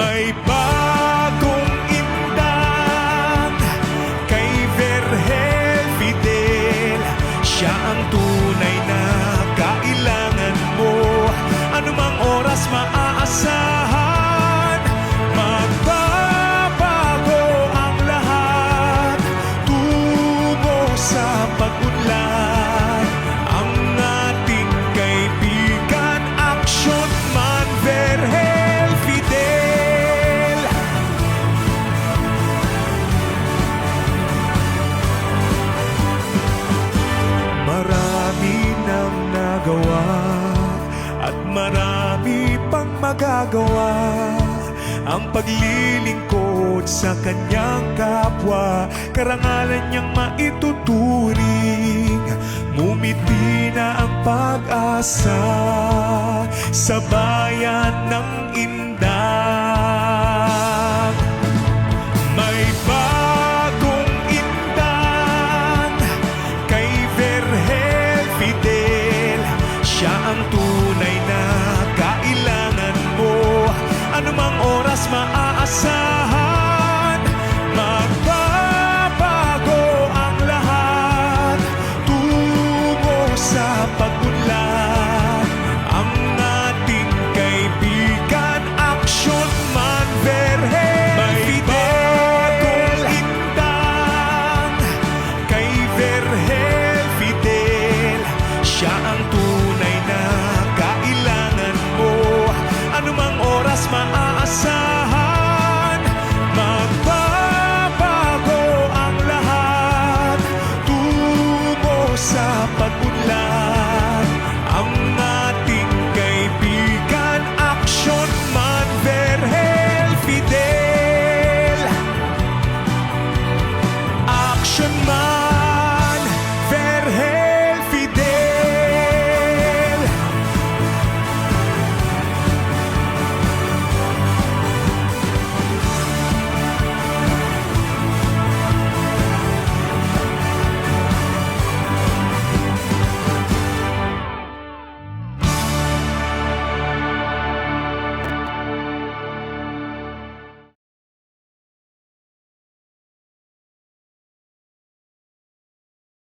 May bagong indang kay Verhel Fidel. Siya ang tunay na kailangan mo. Anumang oras maaasahan Magbabago ang lahat. Tungo sa pag-unlad magagawa ang paglilingkod sa kanyang kapwa. Karangalan niyang maituturing ngumiti na ang pag-asa sa bayan ng indang may bagong indang kay Verhel Fidel. Siya ang tunay Anumang oras